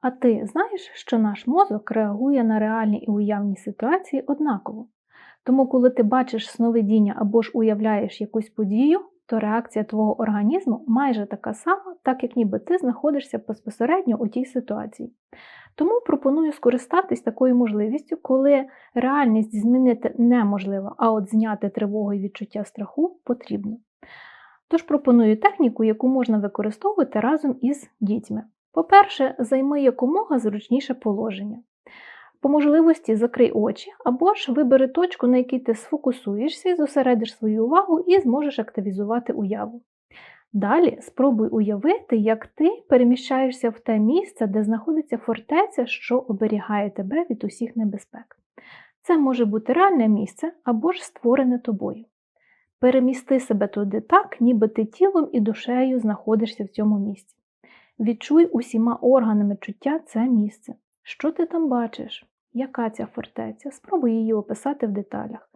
А ти знаєш, що наш мозок реагує на реальні і уявні ситуації однаково? Тому, коли ти бачиш сновидіння або ж уявляєш якусь подію, то реакція твого організму майже така сама, так як ніби ти знаходишся безпосередньо у тій ситуації. Тому пропоную скористатись такою можливістю, коли реальність змінити неможливо, а от зняти тривогу і відчуття страху потрібно. Тож пропоную техніку, яку можна використовувати разом із дітьми. По-перше, займи якомога зручніше положення. По можливості закрий очі або ж вибери точку, на якій ти сфокусуєшся, зосередиш свою увагу і зможеш активізувати уяву. Далі спробуй уявити, як ти переміщаєшся в те місце, де знаходиться фортеця, що оберігає тебе від усіх небезпек. Це може бути реальне місце або ж створене тобою. Перемісти себе туди так, ніби ти тілом і душею знаходишся в цьому місці. Відчуй усіма органами чуття це місце. Що ти там бачиш? Яка ця фортеця? Спробуй її описати в деталях.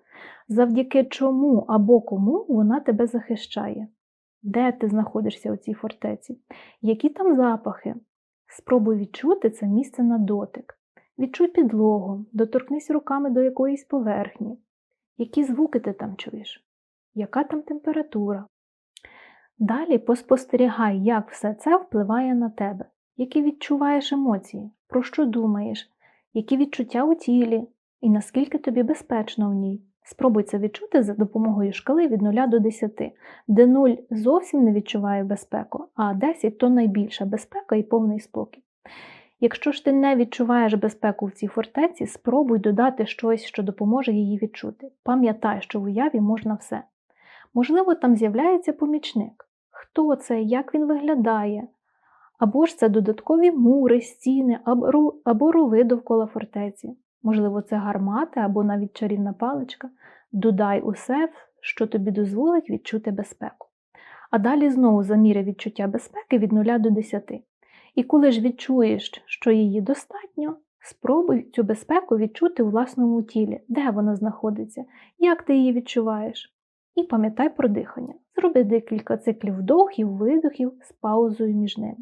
Завдяки чому або кому вона тебе захищає? Де ти знаходишся у цій фортеці? Які там запахи? Спробуй відчути це місце на дотик. Відчуй підлогу, доторкнись руками до якоїсь поверхні. Які звуки ти там чуєш? Яка там температура? Далі поспостерігай, як все це впливає на тебе, які відчуваєш емоції, про що думаєш, які відчуття у тілі і наскільки тобі безпечно в ній. Спробуй це відчути за допомогою шкали від 0 до 10, де 0 зовсім не відчуває безпеку, а 10 то найбільша безпека і повний спокій. Якщо ж ти не відчуваєш безпеку в цій фортеці, спробуй додати щось, що допоможе її відчути. Пам'ятай, що в уяві можна все. Можливо, там з'являється помічник. Хто це, як він виглядає? Або ж це додаткові мури, стіни або, рови довкола фортеці. Можливо, це гармата або навіть чарівна паличка. Додай усе, що тобі дозволить відчути безпеку. А далі знову заміри відчуття безпеки від 0 до 10. І коли ж відчуєш, що її достатньо, спробуй цю безпеку відчути у власному тілі, де вона знаходиться, як ти її відчуваєш. І пам'ятай про дихання. Зроби декілька циклів вдохів, видохів з паузою між ними.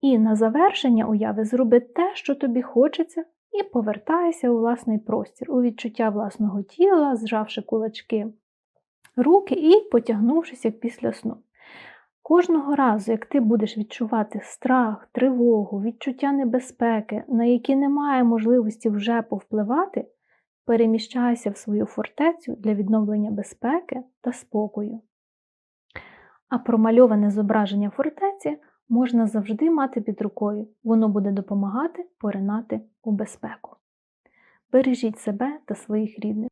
І на завершення уяви зроби те, що тобі хочеться, і повертайся у власний простір, у відчуття власного тіла, зжавши кулачки руки і потягнувшись як після сну. Кожного разу, як ти будеш відчувати страх, тривогу, відчуття небезпеки, на які немає можливості вже повпливати, переміщайся в свою фортецю для відновлення безпеки та спокою. А промальоване зображення фортеці можна завжди мати під рукою, воно буде допомагати поринати у безпеку. Бережіть себе та своїх рідних.